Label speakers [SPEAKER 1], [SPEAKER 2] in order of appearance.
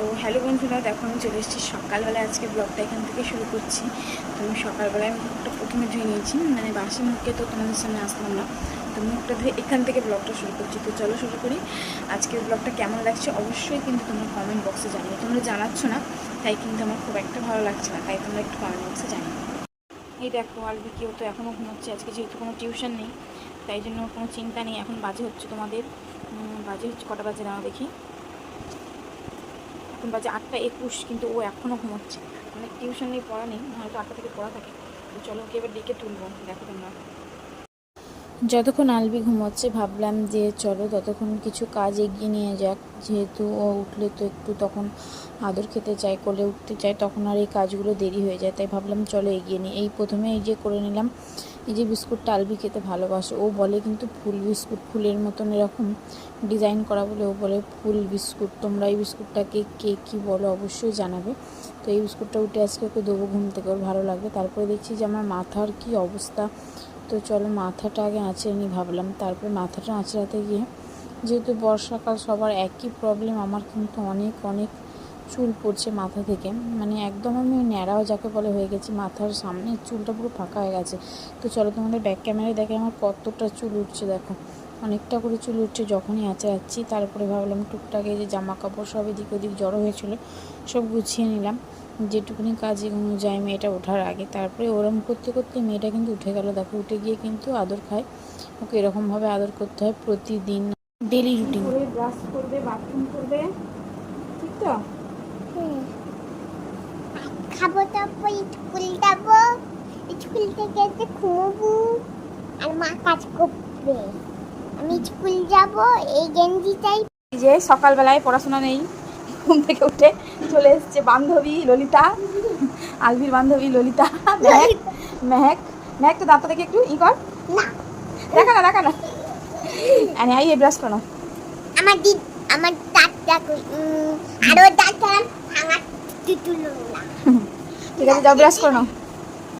[SPEAKER 1] তো হ্যালো বন্ধুরা, দেখো আমি চলে এসেছি সকালবেলায় আজকে ব্লগটা এখান থেকে শুরু করছি। তো আমি সকালবেলায় মুখটা প্রথমে ধুয়ে নিয়েছি মানে বাসি মুখে তো তোমাদের সামনে আসলাম না। তো মুখটা ধুয়ে এখান থেকে ব্লগটা শুরু করছি। তো চলো শুরু করি। আজকের ব্লগটা কেমন লাগছে অবশ্যই কিন্তু তোমরা কমেন্ট বক্সে জানিও। তোমরা জানাচ্ছ না, তাই কিন্তু আমার খুব একটা ভালো লাগছে না, তাই তোমরা একটু কমেন্ট বক্সে জানিও। এই দেখো আলবি কেউ তো এখনও ঘুমোচ্ছে, আজকে যেহেতু কোনো টিউশন নেই, তাই জন্য কোনো চিন্তা নেই, এখন বাজে হচ্ছে তোমাদের। বাজে হচ্ছে কটা বাজে দাঁড়াও দেখি? এখন বাজে আটটা একুশ, কিন্তু ও এখনও ঘুমোচ্ছে। মানে টিউশন নিয়ে পড়া নেই, হয়তো আটটা থেকে পড়া থাকে। তো চলো ওকে এবার ডেকে তুলবো, দেখো তোমরা। যতক্ষণ আলবি ঘুমোচ্ছে, ভাবলাম যে চলো ততক্ষণ কিছু কাজ এগিয়ে নিয়ে যাক। যেহেতু ও উঠলে তো একটু তখন আদর খেতে চায়, কোলে উঠতে চায়, তখন আর এই কাজগুলো দেরি হয়ে যায়। তাই ভাবলাম চলো এগিয়ে নিই। এই প্রথমে এই যে করে নিলাম, এই যে বিস্কুটটা আলবি খেতে ভালোবাসে। ও বলে কিন্তু ফুল বিস্কুট, ফুলের মতন এরকম ডিজাইন করা বলে ও বলে, ফুল বিস্কুট, তোমরা এই বিস্কুটটাকে কে কী বলো অবশ্যই জানাবে। তো এই বিস্কুটটা উঠে আজকে ওকে দেবো ঘুম থেকে, ওর ভালো লাগবে। তারপরে দেখছি যে আমার মাথার কি অবস্থা তো চলো মাথাটা আগে আঁচড়ে নিই, ভাবলাম তারপরে মাথাটা আঁচড়াতে গিয়ে যেহেতু বর্ষাকাল সবার একই প্রবলেম আমার কিন্তু অনেক অনেক চুল পড়ছে মাথা থেকে। মানে একদম আমি ন্যাড়াও যাকে বলে হয়ে গেছি, মাথার সামনে চুলটা পুরো ফাঁকা হয়ে গেছে। তো চলো তোমাদের ব্যাক ক্যামেরায় দেখে আমার কতটা চুল উঠছে, দেখো। অনেকটা করে চুল উঠছে যখনই আঁচড়াচ্ছি, তারপরে ভাবলাম টুকটাকে যে জামা কাপড় সব এদিক ওদিক জড়ো হয়েছিল, সব গুছিয়ে নিলাম। যেটুকুনি কাজে যায় মেয়েটা ওঠার আগে তারপরে ওরম করতে করতে মেয়েটা কিন্তু উঠে গেল। দেখো উঠে গিয়ে কিন্তু আদর খায়। ওকে এরকমভাবে আদর করতে হয় প্রতিদিন ডেলি রুটিন করে ব্রাশ করবে বাথরুম করবে ঠিক তো?
[SPEAKER 2] খাব তারপর স্কুল যাব স্কুল থেকে এসে ঘুমবো আর মা কাজ করবে। আমি স্কুল যাব এই গেঞ্জিটাই
[SPEAKER 1] যে সকালবেলায় পড়াশোনা নেই। ঘুম থেকে উঠে চলে এসছে বান্ধবী ললিতা আলভির বান্ধবী ললিতা। মেহেক মেহেক মেহেক তো দাঁতটা দেখে একটু ই কর। দেখা না দেখা না। আরে আই ব্রাশ করো
[SPEAKER 2] আমার দিদ আমার দাঁতটা দেখো আরও দাঁতটা ভাঙা
[SPEAKER 1] ঠিক আছে যাও ব্রাশ করো